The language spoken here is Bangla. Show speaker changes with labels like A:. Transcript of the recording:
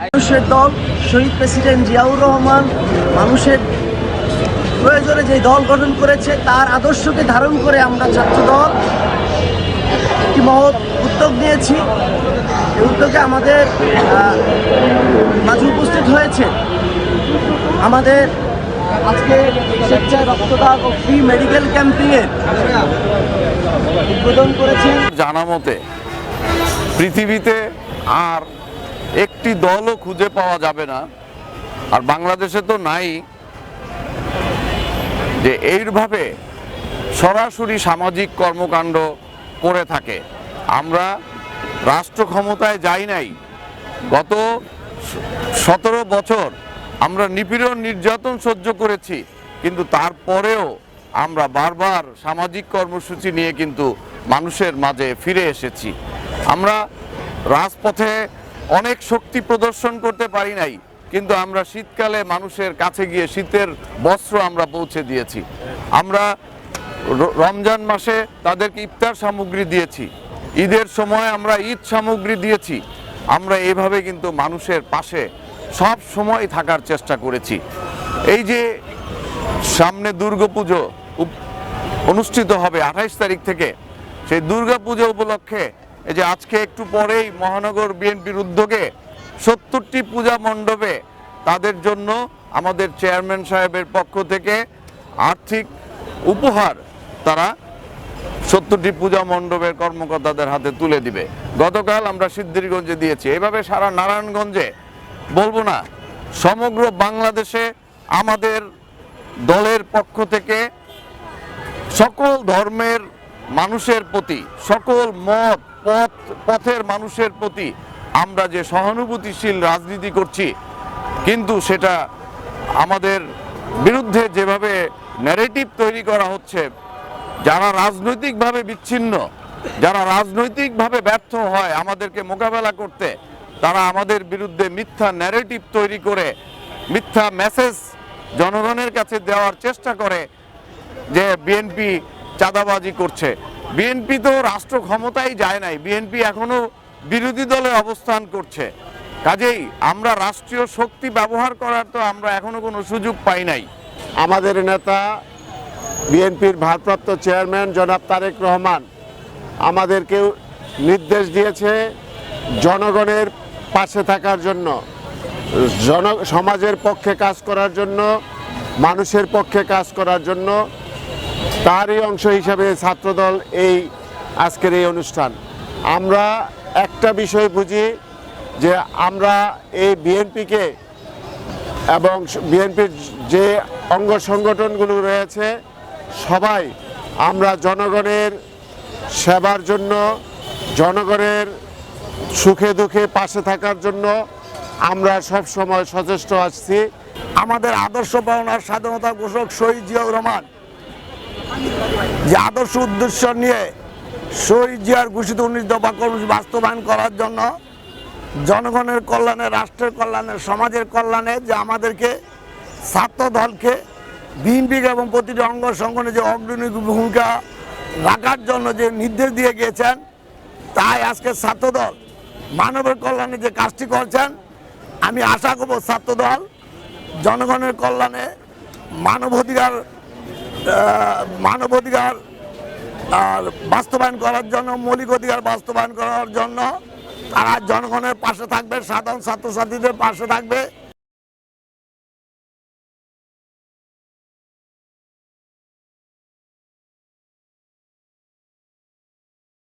A: মানুষের দল, শহীদ প্রেসিডেন্ট জিয়াউর রহমান, মানুষের প্রয়োজনে যে দল গঠন করেছে, তার আদর্শকে ধারণ করে আমরা ছাত্র দল একটি মহৎ উদ্যোগ নিয়েছি। এই উদ্যোগে আমাদের মাঝে উপস্থিত হয়েছে আমাদের আজকে স্বেচ্ছায় রক্তদান ও ফ্রি মেডিকেল ক্যাম্পিংয়ের উদ্বোধন করেছেন।
B: জানা মতে, পৃথিবীতে আর একটি দলও খুঁজে পাওয়া যাবে না। আর বাংলাদেশে তো নাই। যে এইভাবে সরাসরি সামাজিক কর্মকাণ্ড করে থাকে। আমরা রাষ্ট্র ক্ষমতায় যাই নাই। গত সতেরো বছর আমরা নিপীড়ন, নির্যাতন সহ্য করেছি, কিন্তু তারপরেও আমরা বারবার সামাজিক কর্মসূচি নিয়ে কিন্তু মানুষের মাঝে ফিরে এসেছি। আমরা রাজপথে অনেক শক্তি প্রদর্শন করতে পারি নাই, কিন্তু আমরা শীতকালে মানুষের কাছে গিয়ে শীতের বস্ত্র আমরা পৌঁছে দিয়েছি। আমরা রমজান মাসে তাদেরকে ইফতার সামগ্রী দিয়েছি। ঈদের সময় আমরা ঈদ সামগ্রী দিয়েছি। আমরা এভাবে কিন্তু মানুষের পাশে সব সময় থাকার চেষ্টা করেছি। এই যে সামনে দুর্গাপুজো অনুষ্ঠিত হবে আঠাইশ তারিখ থেকে, সেই দুর্গাপুজো উপলক্ষে এই যে আজকে একটু পরেই মহানগর বিএনপির উদ্যোগে সত্তরটি পূজা মণ্ডপে তাদের জন্য আমাদের চেয়ারম্যান সাহেবের পক্ষ থেকে আর্থিক উপহার তারা সত্তরটি পূজা মণ্ডপের কর্মকর্তাদের হাতে তুলে দিবে। গতকাল আমরা সিদ্ধিরগঞ্জে দিয়েছি। এভাবে সারা নারায়ণগঞ্জে বলব না, সমগ্র বাংলাদেশে আমাদের দলের পক্ষ থেকে সকল ধর্মের মানুষের প্রতি, সকল মত, পথ, পথের মানুষের প্রতি আমরা যে সহানুভূতিশীল রাজনীতি করছি, কিন্তু সেটা আমাদের বিরুদ্ধে যেভাবে ন্যারেটিভ তৈরি করা হচ্ছে, যারা রাজনৈতিকভাবে বিচ্ছিন্ন, যারা রাজনৈতিকভাবে ব্যর্থ হয় আমাদেরকে মোকাবেলা করতে তারা আমাদের বিরুদ্ধে মিথ্যা ন্যারেটিভ তৈরি করে, মিথ্যা মেসেজ জনগণের কাছে দেওয়ার চেষ্টা করে যে বিএনপি চাঁদাবাজি করছে। বিএনপি তো রাষ্ট্র ক্ষমতায় যায় নাই বিএনপি এখনও বিরোধী দলে অবস্থান করছে। কাজেই আমরা রাষ্ট্রীয় শক্তি ব্যবহার করার তো আমরা এখনও কোনো সুযোগ পাই নাই।
C: আমাদের নেতা বিএনপির ভারপ্রাপ্ত চেয়ারম্যান জনাব তারেক রহমান আমাদেরকে নির্দেশ দিয়েছে, জনগণের পাশে থাকার জন্য, জন, সমাজের পক্ষে কাজ করার জন্য, মানুষের পক্ষে কাজ করার জন্য তারই অংশ হিসাবে ছাত্রদল এই আজকের এই অনুষ্ঠান। আমরা একটা বিষয় বুঝি যে আমরা এই বিএনপিকে এবং বিএনপির যে অঙ্গ সংগঠনগুলো রয়েছে, সবাই আমরা জনগণের সেবার জন্য, জনগণের সুখে দুঃখে পাশে থাকার জন্য আমরা সব সময় সচেষ্ট আসছি
D: আমাদের আদর্শ পাওনার স্বাধীনতা ঘোষক শহীদ জিয়াউর রহমান, যে আদর্শ উদ্দেশ্য নিয়ে শহীদ জিয়ার ঘোষিত উনিশ দফা কর্মসূচি বাস্তবায়ন করার জন্য জনগণের কল্যাণে, রাষ্ট্রের কল্যাণে, সমাজের কল্যাণে যে আমাদেরকে, ছাত্র দলকে বিএনপিকে এবং প্রতিটি অঙ্গ সংগঠনে যে অগ্রণী ভূমিকা রাখার জন্য যে নির্দেশ দিয়ে গিয়েছেন, তাই আজকে ছাত্রদল মানবের কল্যাণে যে কাজটি করছেন, আমি আশা করব ছাত্রদল, জনগণের কল্যাণে মানবাধিকার মানবাধিকার আর বাস্তবায়ন করার জন্য, মৌলিক অধিকার বাস্তবায়ন করার জন্য তারা জনগণের পাশে থাকবে, সাধারণ ছাত্রছাত্রীদের পাশে থাকবে।